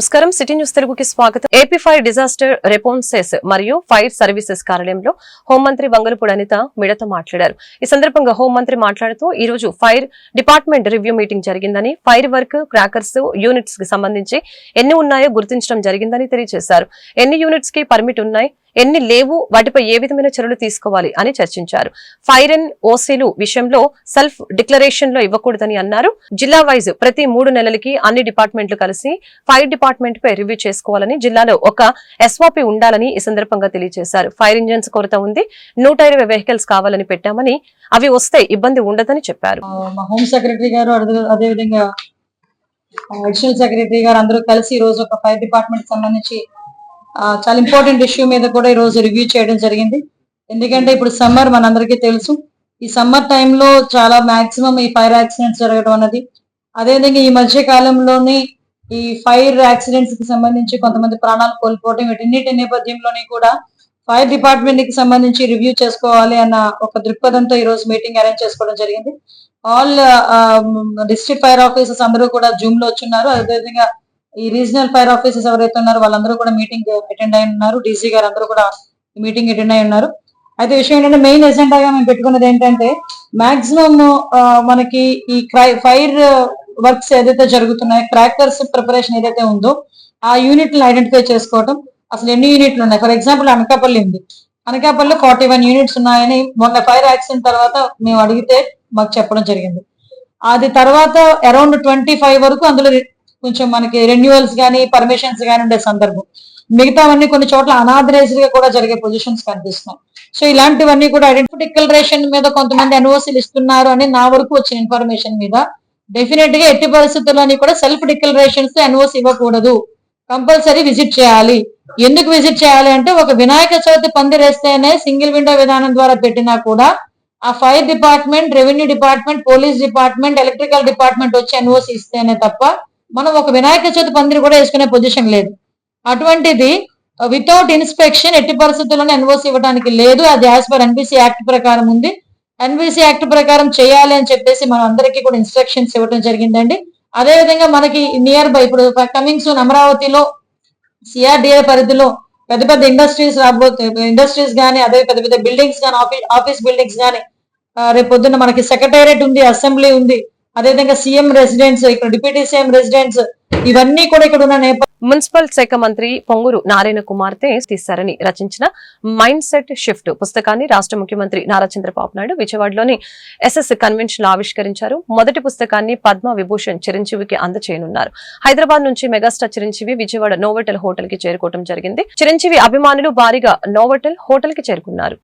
నమస్కారం. City news తెలుగుకి స్వాగతం. ఏపీ ఫైర్ డిజాస్టర్ రెపోన్సెస్ మరియు ఫైర్ సర్వీసెస్ కార్యాలయంలో హోంమంత్రి వంగలపూడి అనిత మిడత మాట్లాడారు. ఈ సందర్భంగా హోంమంత్రి మాట్లాడుతూ ఈ రోజు ఫైర్ డిపార్ట్మెంట్ రివ్యూ మీటింగ్ జరిగిందని ఫైర్ వర్క్ క్రాకర్స్ యూనిట్స్కి సంబంధించి ఎన్ని ఉన్నాయో గుర్తించడం జరిగిందని తెలియజేశారు. ఎన్ని యూనిట్స్కి పర్మిట్ ఉన్నాయి? ఎన్ని లేవు వాటిపై ఏ విధమైన చర్యలు తీసుకోవాలి అని చర్చించారు. ఫైర్ అండ్ ఓసీలు విషయంలో సెల్ఫ్ డిక్లరేషన్లో ఇవ్వకూడదని అన్నారు. జిల్లా వైజ్ ప్రతి మూడు నెలలకి అన్ని డిపార్ట్మెంట్లు కలిసి ఫైర్ డిపార్ట్మెంట్ పై రివ్యూ చేసుకోవాలని జిల్లాలో ఒక ఎస్ఓపి ఉండాలని ఈ సందర్భంగా తెలియజేశారు. ఫైర్ ఇంజిన్స్ కొరత ఉంది నూట ఇరవై వెహికల్స్ కావాలని పెట్టామని అవి వస్తే ఇబ్బంది ఉండదని చెప్పారు. హోమ్ సెక్రటరీ గారు అదే- అదేవిధంగా అడిషనల్ సెక్రటరీ గారు అందరూ కలిసి ఈ రోజు ఒక ఫైర్ డిపార్ట్మెంట్ సంబంధించి చాలా ఇంపార్టెంట్ ఇష్యూ మీద కూడా ఈ రోజు రివ్యూ చేయడం జరిగింది. ఎందుకంటే ఇప్పుడు సమ్మర్ మనందరికీ తెలుసు. ఈ సమ్మర్ టైంలో చాలా మాక్సిమం ఈ ఫైర్ యాక్సిడెంట్స్ జరగడం అన్నది. అదేవిధంగా ఈ మధ్య కాలంలోని ఈ ఫైర్ యాక్సిడెంట్స్కి సంబంధించి కొంతమంది ప్రాణాలు కోల్పోవడం వీటన్నిటి నేపథ్యంలోని కూడా ఫైర్ డిపార్ట్మెంట్కి సంబంధించి రివ్యూ చేసుకోవాలి అన్న ఒక దృక్పథంతో ఈ రోజు మీటింగ్ అరేంజ్ చేసుకోవడం జరిగింది. ఆల్ డిస్ట్రిక్ట్ ఫైర్ ఆఫీసర్స్ అందరూ కూడా జూమ్లో వచ్చున్నారు. అదేవిధంగా ఈ రీజనల్ ఫైర్ ఆఫీసర్స్ ఎవరైతే ఉన్నారో వాళ్ళందరూ కూడా మీటింగ్ అటెండ్ అయి ఉన్నారు. డీసీ గారు అందరూ కూడా మీటింగ్ అటెండ్ అయి ఉన్నారు. అయితే విషయం ఏంటంటే మెయిన్ ఎజెండాగా మేము పెట్టుకున్నది ఏంటంటే మాక్సిమం మనకి ఈ క్రై ఫైర్ వర్క్స్ ఏదైతే జరుగుతున్నాయో క్రాకర్స్ ప్రిపరేషన్ ఏదైతే ఉందో ఆ యూనిట్లను ఐడెంటిఫై చేసుకోవటం. అసలు ఎన్ని యూనిట్లు ఉన్నాయి? ఫర్ ఎగ్జాంపుల్ అనకాపల్లి ఉంది. అనకాపల్లిలో ఫార్టీ వన్ యూనిట్స్ ఉన్నాయని మొన్న ఫైర్ యాక్సిడెంట్ తర్వాత మేము అడిగితే మాకు చెప్పడం జరిగింది. అది తర్వాత అరౌండ్ ట్వంటీ ఫైవ్ వరకు అందులో కొంచెం మనకి రెన్యువల్స్ కానీ పర్మిషన్స్ కానీ ఉండే సందర్భం. మిగతావన్నీ కొన్ని చోట్ల అనాథరైజ్డ్గా కూడా జరిగే పొజిషన్స్ కనిపిస్తున్నాం సో ఇలాంటివన్నీ కూడా ఐడెంటిఫై డిక్లరేషన్ మీద కొంతమంది ఎన్ఓసీలు ఇస్తున్నారు అని నా వరకు వచ్చిన ఇన్ఫర్మేషన్ మీద డెఫినెట్గా ఎట్టి పరిస్థితుల్లోని కూడా సెల్ఫ్ డిక్లరేషన్స్ ఎన్ఓసి ఇవ్వకూడదు. కంపల్సరీ విజిట్ చేయాలి. ఎందుకు విజిట్ చేయాలి అంటే ఒక వినాయక చవితి పందిరేస్తేనే సింగిల్ విండో విధానం ద్వారా పెట్టినా కూడా ఆ fire department revenue department police department electrical department వచ్చి ఎన్ఓసి ఇస్తేనే తప్ప మనం ఒక వినాయక చవితి పందిరి కూడా వేసుకునే పొజిషన్ లేదు. అటువంటిది uh, వితౌట్ ఇన్స్పెక్షన్ ఎట్టి పరిస్థితుల్లోనే ఎన్ఓసి ఇవ్వడానికి లేదు. అది యాజ్ పర్ ఎన్బిసి యాక్ట్ ప్రకారం ఉంది. ఎన్బిసి యాక్ట్ ప్రకారం చేయాలి అని చెప్పేసి మనం అందరికీ కూడా ఇన్స్ట్రక్షన్స్ ఇవ్వడం జరిగిందండి. అదే విధంగా మనకి నియర్ బై ఇప్పుడు కమింగ్ సూన్ అమరావతిలో సిఆర్డిఏ పరిధిలో పెద్ద పెద్ద ఇండస్ట్రీస్ రాబోతే ఇండస్ట్రీస్ కానీ అదే పెద్ద పెద్ద బిల్డింగ్స్ కానీ ఆఫీస్ ఆఫీస్ బిల్డింగ్స్ కానీ రేపు పొద్దున్న మనకి సెక్రటేరియట్ ఉంది అసెంబ్లీ ఉంది. అదేవిధంగా సీఎం రెసిడెన్స్ ఇక్కడ డిప్యూటీ సీఎం రెసిడెన్స్ ఇవన్నీ కూడా ఇక్కడ ఉన్న నేపథ్యం మున్సిపల్ శాఖ మంత్రి పొంగూరు నారాయణ కుమార్తె తీశారని రచించిన మైండ్ సెట్ షిఫ్ట్ పుస్తకాన్ని రాష్ట్ర ముఖ్యమంత్రి నారా చంద్రబాబు నాయుడు విజయవాడలోని ఎస్ఎస్ కన్వెన్షన్ ఆవిష్కరించారు. మొదటి పుస్తకాన్ని పద్మ విభూషణ్ చిరంజీవికి అందచేయనున్నారు. హైదరాబాద్ నుంచి మెగాస్టార్ చిరంజీవి విజయవాడ నోవెటల్ హోటల్కి చేరుకోవడం జరిగింది. చిరంజీవి అభిమానులు భారీగా నోవెటల్ హోటల్కి చేరుకున్నారు.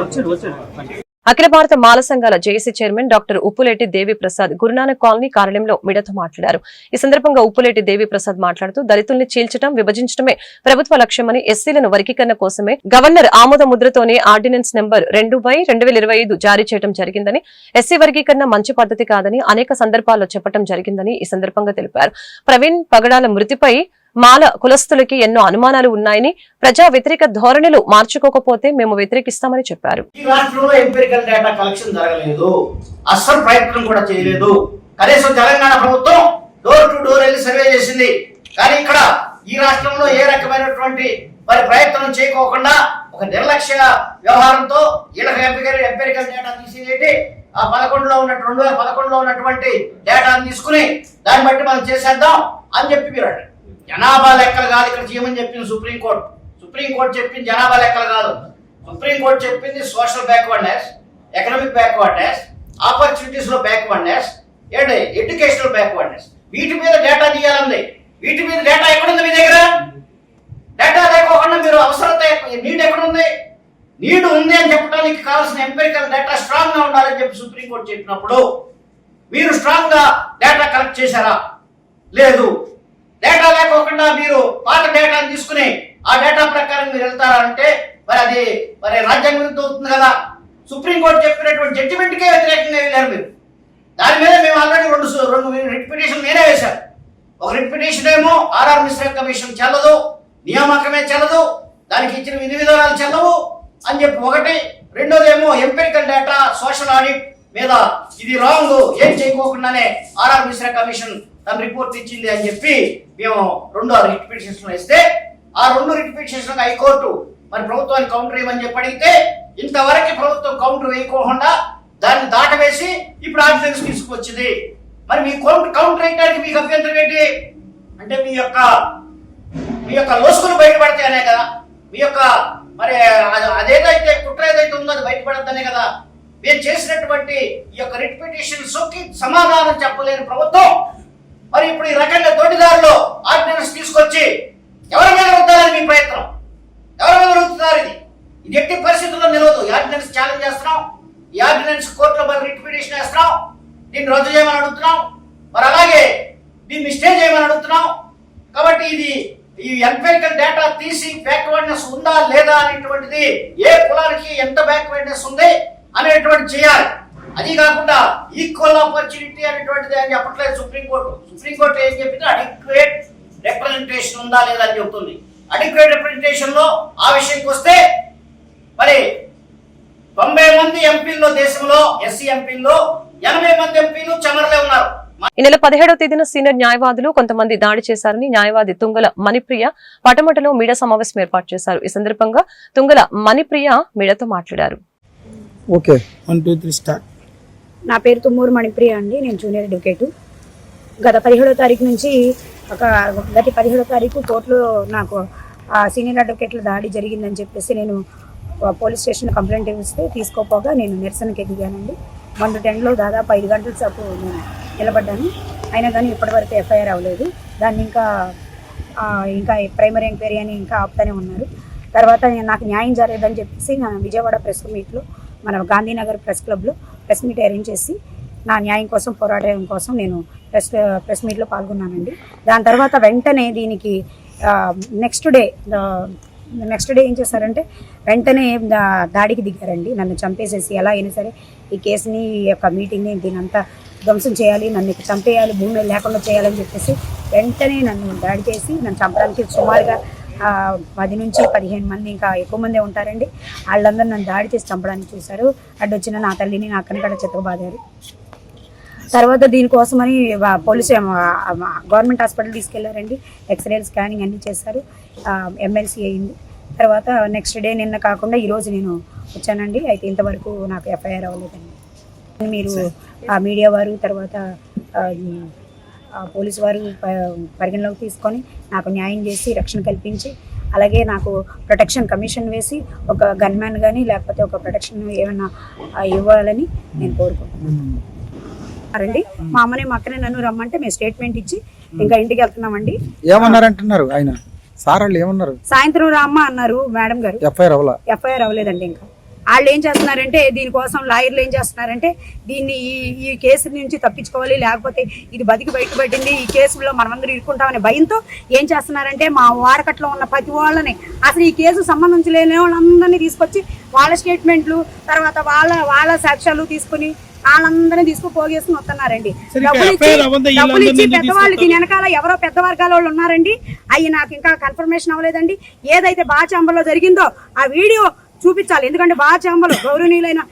వచ్చాడు వచ్చాడు. అఖిల భారత మాల సంఘాల JAC chairman doctor Uppuleti Devi Prasad Gurunanak colony కార్యాలయంలో మీడియాతో మాట్లాడారు. ఈ సందర్భంగా ఉప్పులేటి దేవి ప్రసాద్ మాట్లాడుతూ దళితుల్ని చీల్చడం విభజించడమే ప్రభుత్వ లక్ష్యమని ఎస్సీలను వర్గీకరణ కోసమే గవర్నర్ ఆమోద ముద్రతోనే ఆర్డినెన్స్ నెంబర్ రెండు బై రెండు వేల ఇరవై ఐదు జారీ చేయడం జరిగిందని ఎస్సీ వర్గీకరణ మంచి పద్ధతి కాదని అనేక సందర్భాల్లో చెప్పడం జరిగిందని ఈ సందర్భంగా తెలిపారు. ప్రవీణ్ పగడాల మృతిపై మాల కులస్తులకి ఎన్నో అనుమానాలు ఉన్నాయని ప్రజా వ్యతిరేక ధోరణులు మార్చుకోకపోతే మేము వ్యతిరేకిస్తామని చెప్పారు. ఈ రాష్ట్రంలో డేటా కలెక్షన్ జరగలేదు. అస్సలు ప్రయత్నం కూడా చేయలేదు. కనీసం తెలంగాణ ప్రభుత్వం డోర్ టు డోర్ వెళ్ళి సర్వే చేసింది. కానీ ఇక్కడ ఈ రాష్ట్రంలో ఏ రకమైనటువంటి మరి ప్రయత్నం చేయకోకుండా ఒక నిర్లక్ష్య వ్యవహారంతో వీళ్ళకి ఎంపికల్ డేటా తీసేది ఆ పదకొండులో ఉన్న రెండు వేల పదకొండులో ఉన్నటువంటి డేటాను తీసుకుని దాన్ని బట్టి మనం చేసేద్దాం అని చెప్పి మీరు జనాభా లెక్కలు కాదు ఇక్కడ చేయమని చెప్పింది సుప్రీంకోర్టు సుప్రీంకోర్టు చెప్పింది జనాభా లెక్కలు కాదు. సుప్రీంకోర్టు చెప్పింది సోషల్ బ్యాక్వర్డ్నెస్ ఎకనామిక్ బ్యాక్వర్డ్నెస్ ఆపర్చునిటీస్లో బ్యాక్వర్డ్నెస్ ఏంటి? ఎడ్యుకేషనల్ బ్యాక్వర్డ్నెస్ వీటి మీద డేటా తీయాలంది వీటి మీద డేటా ఎక్కడుంది మీ దగ్గర? డేటా లేకోకుండా మీరు అవసరత నీడ్ ఎక్కడుంది? నీడ్ ఉంది అని చెప్పడానికి కావాల్సిన ఎంపెరికల్ డేటా స్ట్రాంగ్గా ఉండాలని చెప్పి సుప్రీంకోర్టు చెప్పినప్పుడు మీరు స్ట్రాంగ్గా డేటా కలెక్ట్ చేశారా? లేదు. డేటా లేకోకుండా మీరు పాత డేటాను తీసుకుని ఆ డేటా ప్రకారం మీరు వెళ్తారా అంటే మరి అది మరి రాజ్యాంగ అవుతుంది కదా. సుప్రీంకోర్టు చెప్పినటువంటి జడ్జిమెంట్కే వ్యతిరేకంగా వెళ్ళారు మీరు. దాని మీద మేము ఆల్రెడీ రెండు రెండు రిట్ పిటిషన్ నేనే వేశాను. ఒక రిట్ పిటిషన్ ఏమో ఆర్ఆర్ మిశ్రా కమిషన్ చెల్లదు నియామకమే చెల్లదు దానికి ఇచ్చిన విధి విధానాలు చెల్లవు అని చెప్పి ఒకటి రెండోది ఏమో ఎంపెరికల్ డేటా సోషల్ ఆడిట్ మీద ఇది రాంగ్ ఏం చేయకోకుండానే ఆర్ఆర్ మిశ్రా కమిషన్ తన రిపోర్ట్ ఇచ్చింది అని చెప్పి మేము రెండు రిట్ పిటిషన్స్ ఇస్తే ఆ రెండు రిట్ పిటిషన్స్ హైకోర్టు మరి ప్రభుత్వానికి కౌంటర్ ఇవ్వమని చెప్పి అడిగితే ఇంతవరకు ప్రభుత్వం కౌంటర్ వేయకోకుండా దాన్ని దాటవేసి ఇప్పుడు ఆర్డినెన్స్ తీసుకొచ్చింది మరి మీ కౌంటర్ కౌంటర్ వేయడానికి మీకు అభ్యంతరం ఏంటి? అంటే మీ యొక్క మీ యొక్క లోసుకులు బయటపడతాయనే కదా. మీ యొక్క మరి అది- అదేదైతే కుట్ర ఏదైతే ఉందో అది బయటపడద్దనే కదా. మీరు చేసినటువంటి ఈ యొక్క రిట్ పిటిషన్స్కి సమాధానం చెప్పలేని ప్రభుత్వం మరి ఇప్పుడు ఈ రకంగా తోటిదారులో ఆర్డినెన్స్ తీసుకొచ్చి ఎవరి మీద రుద్దాలని మీ ప్రయత్నం? ఎవరి మీద రుద్దుతారు ఇది? ఇది ఎట్టి పరిస్థితుల్లో నిలవదు. ఈ ఆర్డినెన్స్ ఛాలెంజ్ చేస్తున్నాం. ఈ ఆర్డినెన్స్ కోర్టులో మరి రిట్ పిటిషన్ వేస్తున్నాం. దీన్ని రద్దు చేయమని అడుగుతున్నాం. మరి అలాగే దీన్ని స్టే చేయమని అడుగుతున్నాం. కాబట్టి ఇది ఈ ఎంపెరికల్ డేటా తీసి బ్యాక్వర్డ్నెస్ ఉందా లేదా అనేటువంటిది ఏ కులానికి ఎంత బ్యాక్వర్డ్నెస్ ఉంది అనేటువంటి చేయాలి. అది కాకుండా ఈక్వల్ ఆపర్చునిటీ అనేటువంటిది అని చెప్పట్లేదు సుప్రీంకోర్టు. సుప్రీంకోర్టు ఏం చెప్పింది? అడిక్వేట్ రిప్రజెంటేషన్ ఉందా లేదా అని చెప్తుంది. అడిక్వేట్ రిప్రజెంటేషన్లో ఆ విషయంకి వస్తే మరి తొంభై మంది ఎంపీల్లో దేశంలో ఎస్సీ ఎంపీల్లో ఎనభై మంది ఎంపీలు చమరలే ఉన్నారు. ఈ నెల పదిహేడవ తేదీన సీనియర్ న్యాయవాదులు కొంతమంది దాడి చేశారని న్యాయవాది తుంగల మణిప్రియ పటమటలో మీడియా సమావేశం ఏర్పాటు చేశారు. ఈ సందర్భంగా తుంగల మణిప్రియ మీడియాతో మాట్లాడారు. Okay. One two three start నా పేరు తుమ్మూరు మణిప్రియ అండి నేను జూనియర్ అడ్వకేట్. గత పదిహేడో తారీఖు నుంచి ఒక గత పదిహేడో తారీఖు కోర్టులో నాకు ఆ సీనియర్ అడ్వకేట్ల దాడి జరిగిందని చెప్పేసి నేను పోలీస్ స్టేషన్ కంప్లైంట్ ఇస్తే తీసుకోపోగా నేను నిరసనకి ఎదిగానండి వన్ టెన్లో దాదాపు ఐదు గంటల సేపు నేను నిలబడ్డాను. అయినా కానీ ఇప్పటివరకు ఎఫ్ఐఆర్ అవ్వలేదు. దాన్ని ఇంకా ఇంకా ప్రైమరీ ఎంక్వైరీ అని ఇంకా ఆపుతానే ఉన్నారు. తర్వాత నాకు న్యాయం జరగదని చెప్పేసి నా విజయవాడ ప్రెస్ మీట్లో మన గాంధీనగర్ ప్రెస్ క్లబ్లో ప్రెస్ మీట్ అరేంజ్ చేసి నా న్యాయం కోసం పోరాటం కోసం నేను ప్రెస్ ప్రెస్ మీట్లో పాల్గొన్నానండి. దాని తర్వాత వెంటనే దీనికి నెక్స్ట్ డే నెక్స్ట్ డే ఏం చేశారంటే వెంటనే దాడికి దిగారండి. నన్ను చంపేసేసి ఎలా అయినా సరే ఈ కేసుని ఈ యొక్క మీటింగ్ని దీనంతా ధ్వంసం చేయాలి నన్ను చంపేయాలి భూమి లేకుండా చేయాలని చెప్పేసి వెంటనే నన్ను దాడి చేసి నన్ను చంపడానికి సుమారుగా పది నుంచి పదిహేను మంది ఇంకా ఎక్కువ మందే ఉంటారండి. వాళ్ళందరూ నన్ను దాడి చేసి చంపడానికి చూశారు. అడ్డొచ్చిన నా తల్లిని నా అక్కని కూడా చెత్తబాదారు తర్వాత దీనికోసమని పోలీసు గవర్నమెంట్ హాస్పిటల్ తీసుకెళ్ళారండి. ఎక్స్రే స్కానింగ్ అన్ని చేశారు. ఎమ్మెల్సీ అయింది. తర్వాత నెక్స్ట్ డే నిన్న కాకుండా ఈరోజు నేను వచ్చానండి. అయితే ఇంతవరకు నాకు ఎఫ్ఐఆర్ అవ్వలేదండి. మీరు ఆ మీడియా వారు తర్వాత పోలీసు వారు పరిగణలోకి తీసుకొని నాకు న్యాయం చేసి రక్షణ కల్పించి అలాగే నాకు ప్రొటెక్షన్ కమిషన్ వేసి ఒక గన్మ్యాన్ కానీ లేకపోతే ఒక ప్రొటెక్షన్ ఏమైనా ఇవ్వాలని నేను కోరుకుంటున్నాను. రండి మా అమ్మనే మా అక్కనే నన్ను రమ్మంటే మేము స్టేట్మెంట్ ఇచ్చి ఇంకా ఇంటికి వెళ్తున్నామండి. ఏమన్నారంటున్నారు ఆయన? సార్ వాళ్ళు ఏమన్నారు? సాయంత్రం రామ్మ అన్నారు మేడం గారు. ఎఫ్ఐఆర్ అవ్వలేదండి ఇంకా. వాళ్ళు ఏం చేస్తున్నారంటే దీనికోసం లాయర్లు ఏం చేస్తున్నారంటే దీన్ని ఈ ఈ కేసు నుంచి తప్పించుకోవాలి లేకపోతే ఇది బతికి బయటపడింది ఈ కేసులో మనమందరం ఇరుక్కుంటామనే భయంతో ఏం చేస్తున్నారంటే మా వారకట్లో ఉన్న ప్రతి వాళ్ళని అసలు ఈ కేసు సంబంధించి లేని వాళ్ళందరినీ తీసుకొచ్చి వాళ్ళ స్టేట్మెంట్లు తర్వాత వాళ్ళ వాళ్ళ సాక్ష్యాలు తీసుకుని వాళ్ళందరినీ తీసుకుని పోగేసుకుని వస్తున్నారండి. డబ్బులు ఇచ్చి డబ్బులు ఇచ్చి పెద్దవాళ్ళు దీని వెనకాల ఎవరో పెద్ద వర్గాల వాళ్ళు ఉన్నారండి. అవి నాకు ఇంకా కన్ఫర్మేషన్ అవ్వలేదండి. ఏదైతే బాచాంబలో జరిగిందో ఆ వీడియో చూపించాలి. ఎందుకంటే బాచాంబలో గౌరవనీయులైన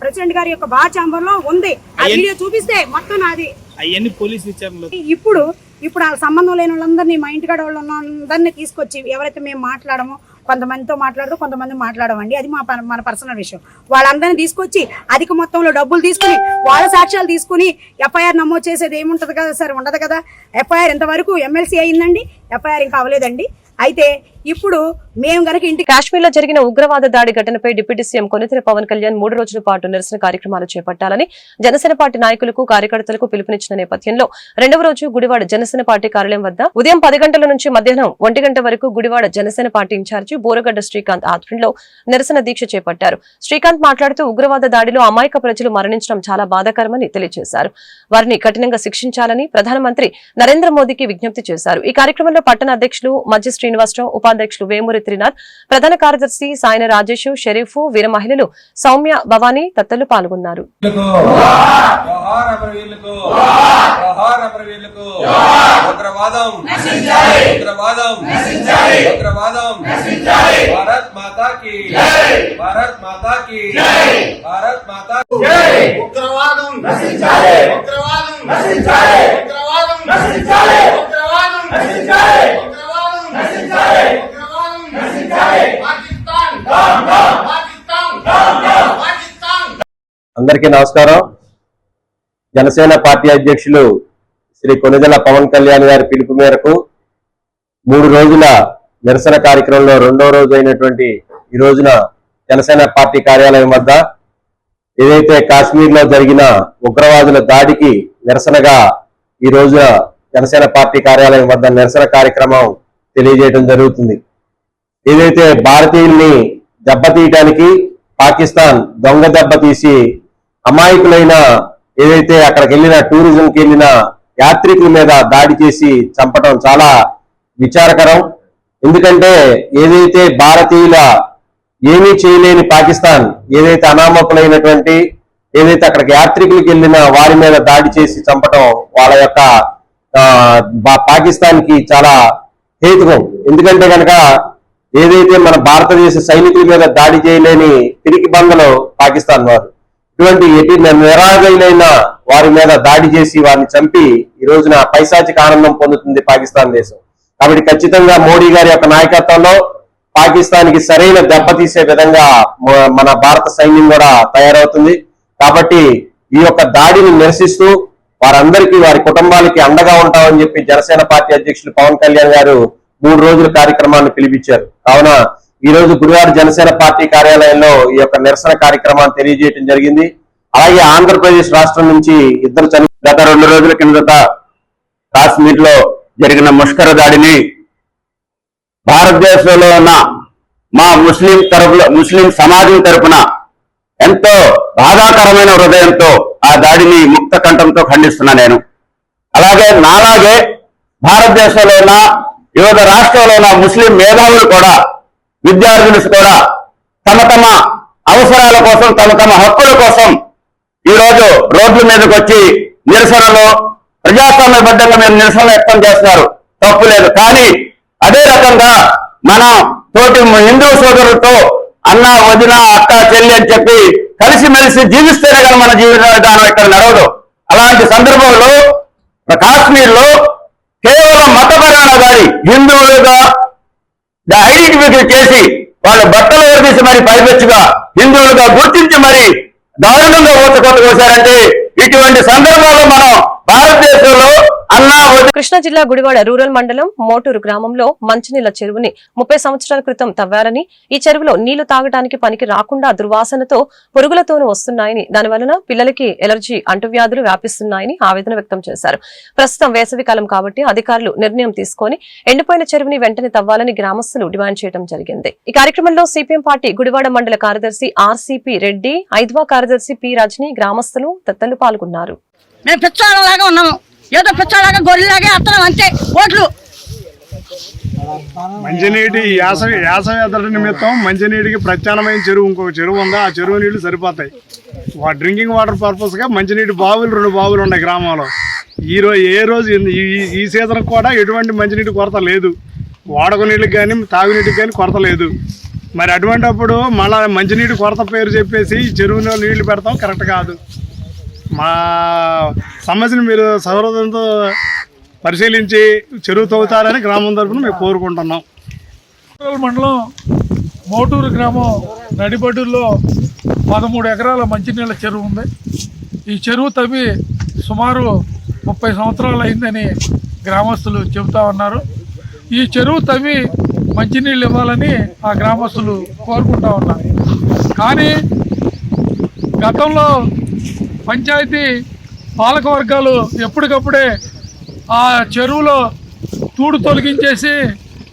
ప్రెసిడెంట్ గారి యొక్క బాచాంబర్లో ఉంది. ఆ వీడియో చూపిస్తే మొత్తం నాది. అవన్నీ పోలీస్ విచారణలో. ఇప్పుడు ఇప్పుడు వాళ్ళ సంబంధం లేని వాళ్ళందరినీ మా ఇంటికాడ వాళ్ళు ఉన్న అందరినీ తీసుకొచ్చి ఎవరైతే మేము మాట్లాడమో కొంతమందితో మాట్లాడుతూ కొంతమంది మాట్లాడమండి అది మా మన పర్సనల్ విషయం. వాళ్ళందరినీ తీసుకొచ్చి అధిక మొత్తంలో డబ్బులు తీసుకుని వాళ్ళ సాక్ష్యాలు తీసుకుని ఎఫ్ఐఆర్ నమోదు చేసేది ఏముంటది కదా సార్? ఉండదు కదా? ఎఫ్ఐఆర్ ఇంతవరకు ఎమ్మెల్సీ అయిందండి? ఎఫ్ఐఆర్ ఇంకా అవ్వలేదండి. అయితే ఇప్పుడు మేము గనక ఇంటి కాశ్మీర్లో జరిగిన ఉగ్రవాద దాడి ఘటనపై డిప్యూటీ సీఎం కొనితెర పవన్ కళ్యాణ్ మూడు రోజుల పాటు నిరసన కార్యక్రమాలు చేపట్టాలని జనసేన పార్టీ నాయకులకు కార్యకర్తలకు పిలుపునిచ్చిన నేపథ్యంలో రెండవ రోజు గుడివాడ జనసేన పార్టీ కార్యాలయం వద్ద ఉదయం పది గంటల నుంచి మధ్యాహ్నం ఒంటి గంట వరకు గుడివాడ జనసేన పార్టీ ఇన్ఛార్జి బోరగడ్డ శ్రీకాంత్ ఆధ్వర్యంలో నిరసన దీక్ష చేపట్టారు. శ్రీకాంత్ మాట్లాడుతూ ఉగ్రవాద దాడిలో అమాయక ప్రజలు మరణించడం చాలా బాధాకరమని తెలియజేశారు. వారిని కఠినంగా శిక్షించాలని ప్రధానమంత్రి నరేంద్ర మోదీకి విజ్ఞప్తి చేశారు. ఈ కార్యక్రమంలో పట్టణ అధ్యక్షులు మధ్య శ్రీనివాసరావు ఉపాధ్యక్షులు వేమూరి త్రినాథ్ ప్రధాన కార్యదర్శి సాయన రాజేష్ షరీఫ్ వీర మహిళలు సౌమ్య భవానీ తత్తలు పాల్గొన్నారు. జోహార్ అమరవీరులకు జోహార్ అమరవీరులకు ఉగ్రవాదం ఉగ్రవాదం ఉగ్రవాదం భారత్ మాతా కి భారత్ మాతా కి భారత్ మాతా ఉగ్రవాదం నశించాలి ఉగ్రవాదం నశించాలి ఉగ్రవాదం నశించాలి ఉగ్రవాదం నశించాలి అందరికీ నమస్కారం. జనసేన పార్టీ అధ్యక్షులు శ్రీ కొనిదెల పవన్ కళ్యాణ్ గారి పిలుపు మేరకు మూడు రోజుల నిరసన కార్యక్రమంలో రెండో రోజు అయినటువంటి ఈ రోజున జనసేన పార్టీ కార్యాలయం వద్ద ఏదైతే కాశ్మీర్లో జరిగిన ఉగ్రవాదుల దాడికి నిరసనగా ఈ రోజున జనసేన పార్టీ కార్యాలయం వద్ద నిరసన కార్యక్రమం తెలియజేయడం జరుగుతుంది. ఏదైతే భారతీయుల్ని దెబ్బతీయడానికి పాకిస్తాన్ దొంగ దెబ్బ తీసి అమాయకులైన ఏదైతే అక్కడికి వెళ్ళిన టూరిజంకి వెళ్ళిన యాత్రికుల మీద దాడి చేసి చంపడం చాలా విచారకరం. ఎందుకంటే ఏదైతే భారతీయుల ఏమీ చేయలేని పాకిస్తాన్ ఏదైతే అనామకులైనటువంటి ఏదైతే అక్కడికి యాత్రికులకు వెళ్ళిన వారి మీద దాడి చేసి చంపడం వాళ్ళ యొక్క పాకిస్తాన్కి చాలా హేతుకం. ఎందుకంటే కనుక ఏదైతే మన భారతదేశ సైనికుల మీద దాడి చేయలేని పిరికి బందలు పాకిస్తాన్ వారు ఇటువంటి ఎటు నిరాగైన వారి మీద దాడి చేసి వారిని చంపి ఈ రోజున పైశాచిక ఆనందం పొందుతుంది పాకిస్తాన్ దేశం. కాబట్టి ఖచ్చితంగా మోడీ గారి యొక్క నాయకత్వంలో పాకిస్తాన్కి సరైన దెబ్బతీసే విధంగా మ- మన భారత సైన్యం కూడా తయారవుతుంది. కాబట్టి ఈ యొక్క దాడిని నిరసిస్తూ వారందరికీ వారి కుటుంబాలకి అండగా ఉంటామని చెప్పి జనసేన పార్టీ అధ్యక్షులు పవన్ కళ్యాణ్ గారు మూడు రోజుల కార్యక్రమాన్ని పిలిపించారు. కావున ఈ రోజు గురువారం జనసేన పార్టీ కార్యాలయంలో ఈ యొక్క నిరసన కార్యక్రమాన్ని తెలియజేయడం జరిగింది. అలాగే ఆంధ్రప్రదేశ్ రాష్ట్రం నుంచి ఇద్దరు చని గత రెండు రోజుల కిందట కాశ్మీర్లో జరిగిన ముష్కర దాడిని భారతదేశంలో ఉన్న మా ముస్లిం తరపులో ముస్లిం సమాజం తరపున ఎంతో బాధాకరమైన హృదయంతో ఆ దాడిని ముక్త కంఠంతో ఖండిస్తున్నా నేను. అలాగే నాలాగే భారతదేశంలో ఉన్న వివిధ రాష్ట్రాల్లో ఉన్న ముస్లిం మేధావులు కూడా విద్యార్థులు కూడా తమ తమ అవసరాల కోసం తమ తమ హక్కుల కోసం ఈ రోజు రోడ్ల మీదకి వచ్చి నిరసనలు ప్రజాస్వామ్యబద్ధంగా మేము నిరసన వ్యక్తం చేస్తున్నారు. తప్పు లేదు. కానీ అదే రకంగా మనం తోటి హిందూ సోదరులతో అన్న వదిన అక్క చెల్లి అని చెప్పి కలిసిమెలిసి జీవిస్తేనే కానీ మన జీవిత విధానం ఇక్కడ నడవదు. అలాంటి సందర్భంలో కాశ్మీర్లో కేవలం మతపరాన దాడి హిందువులుగా ఐడెంటిఫికేట్ చేసి వాళ్ళ బట్టలు ఓడిసి మరి పైపెచ్చుగా హిందువులుగా గుర్తించి మరి దారుణంగా ఊచకొట్టు కోసారంటే ఇటువంటి సందర్భాల్లో మనం భారతదేశంలో కృష్ణా జిల్లా గుడివాడ రూరల్ మండలం మోటూరు గ్రామంలో మంచినీళ్ళ చెరువుని ముప్పై సంవత్సరాల క్రితం తవ్వారని ఈ చెరువులో నీళ్ళు తాగడానికి పనికి రాకుండా దుర్వాసనతో పురుగులతోనూ వస్తున్నాయని దానివలన పిల్లలకి ఎలర్జీ అంటువ్యాధులు వ్యాపిస్తున్నాయని ఆవేదన వ్యక్తం చేశారు. ప్రస్తుతం వేసవి కాలం కాబట్టి అధికారులు నిర్ణయం తీసుకొని ఎండిపోయిన చెరువుని వెంటనే తవ్వాలని గ్రామస్తులు డిమాండ్ చేయడం జరిగింది. ఈ కార్యక్రమంలో సిపిఎం పార్టీ గుడివాడ మండల కార్యదర్శి ఆర్సీపీ రెడ్డి ఐద్వా కార్యదర్శి పి రజని గ్రామస్తులు తత్తలు పాల్గొన్నారు. మేము పిచ్చాడలాగా ఉన్నాము. ఏదో పిచ్చలాగా గొర్రెలాగే అత్తనం అంతే ఓట్లు. మంచినీటి యాసవి యాసవి ఎద్దడి నిమిత్తం మంచినీటికి ప్రత్యామ్నాయం చెరువు ఇంకొక చెరువు ఉందా. ఆ చెరువు నీళ్ళు సరిపోతాయి. వా డ్రింకింగ్ వాటర్ పర్పస్గా మంచినీటి బావులు రెండు బావులు ఉన్నాయి గ్రామంలో. ఈ రోజు ఏ రోజు ఈ- ఈ- సీజన్ కూడా ఎటువంటి మంచినీటి కొరత లేదు. వాడక నీళ్ళకి కానీ తాగునీటికి కానీ కొరత లేదు. మరి అటువంటప్పుడు మళ్ళా మంచినీటి కొరత పేరు చెప్పేసి చెరువులో నీళ్ళు పెడతాం కరెక్ట్ కాదు. మా సమస్యను మీరు సౌహృదంతో పరిశీలించి చెరువు తవ్వుతారని గ్రామం తరఫున మేము కోరుకుంటున్నాం. మండలం మోటూరు గ్రామం నడిబడ్డుల్లో పదమూడు ఎకరాల మంచినీళ్ళ చెరువు ఉంది. ఈ చెరువు తవ్వి సుమారు ముప్పై సంవత్సరాలు అయిందని గ్రామస్తులు చెబుతా ఉన్నారు. ఈ చెరువు తవ్వి మంచినీళ్ళు ఇవ్వాలని ఆ గ్రామస్తులు కోరుకుంటా ఉన్నారు. కానీ గతంలో పంచాయతీ పాలక వర్గాలు ఎప్పటికప్పుడే ఆ చెరువులో తూడు తొలగించేసి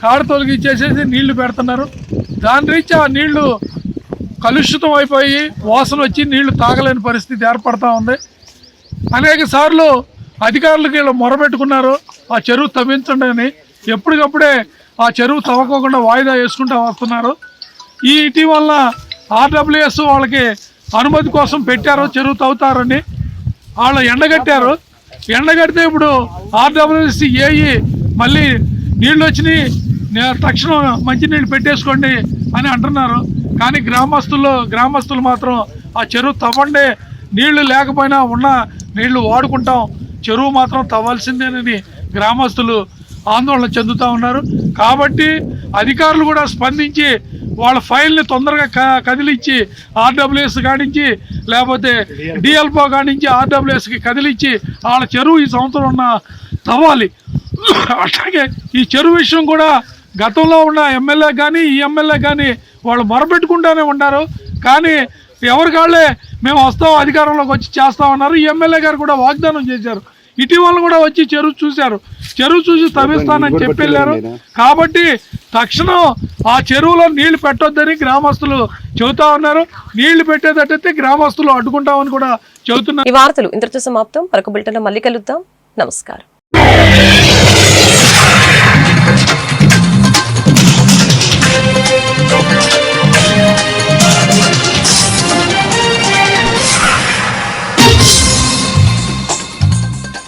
కాడ తొలగించేసేసి నీళ్ళు పెడుతున్నారు. దాని రీత్యా ఆ నీళ్ళు కలుషితం అయిపోయి వాసన వచ్చి నీళ్ళు తాగలేని పరిస్థితి ఏర్పడతా ఉంది. అనేక సార్లు అధికారులకు వీళ్ళు మొరబెట్టుకున్నారు ఆ చెరువు తవ్వించండి అని. ఎప్పటికప్పుడే ఆ చెరువు తవ్వకోకుండా వాయిదా వేసుకుంటూ వస్తున్నారు. ఈ ఇటీవల ఆర్డబ్ల్యూఎస్ వాళ్ళకి అనుమతి కోసం పెట్టారు చెరువు తవ్వుతారని వాళ్ళు ఎండగట్టారు. ఎండగడితే ఇప్పుడు ఆర్డబ్ల్యూసి ఏఈ మళ్ళీ నీళ్ళు వచ్చినాయి తక్షణం మంచినీళ్ళు పెట్టేసుకోండి అని అంటున్నారు. కానీ గ్రామస్తులు గ్రామస్తులు మాత్రం ఆ చెరువు తవ్వండి నీళ్ళు లేకపోయినా ఉన్న నీళ్ళు వాడుకుంటాం చెరువు మాత్రం తవ్వాల్సిందేనని గ్రామస్తులు ఆందోళన చెందుతూ ఉన్నారు. కాబట్టి అధికారులు కూడా స్పందించి వాళ్ళ ఫైల్ని తొందరగా క- కదిలిచ్చి ఆర్డబ్ల్యూఎస్ కానించి లేకపోతే డిఎల్పో కానించి ఆర్డబ్ల్యూఎస్కి కదిలిచ్చి వాళ్ళ చెరువు ఈ సంవత్సరం ఉన్న తవ్వాలి. అట్లాగే ఈ చెరువు విషయం కూడా గతంలో ఉన్న ఎమ్మెల్యే కానీ ఈ ఎమ్మెల్యే కానీ వాళ్ళు మొరపెట్టుకుంటూనే ఉన్నారు. కానీ ఎవరి కాళ్ళే మేము వస్తాం అధికారంలోకి వచ్చి చేస్తామన్నారు. ఈ ఎమ్మెల్యే గారు కూడా వాగ్దానం చేశారు. ఇటీవల కూడా వచ్చి చెరువు చూశారు. చెరువు చూసి తవ్విస్తానని చెప్పి వెళ్ళారు. కాబట్టి తక్షణం ఆ చెరువులో నీళ్ళు పెట్టొద్దని గ్రామస్తులు చెబుతా ఉన్నారు. నీళ్ళు పెట్టేటట్టయితే గ్రామస్తులు అడ్డుకుంటామని కూడా చెబుతున్నారు ఈ వార్తలు ఇంతటితో సమాప్తం. మరొక బులెటిన్ మళ్ళీ కలుద్దాం. నమస్కారం.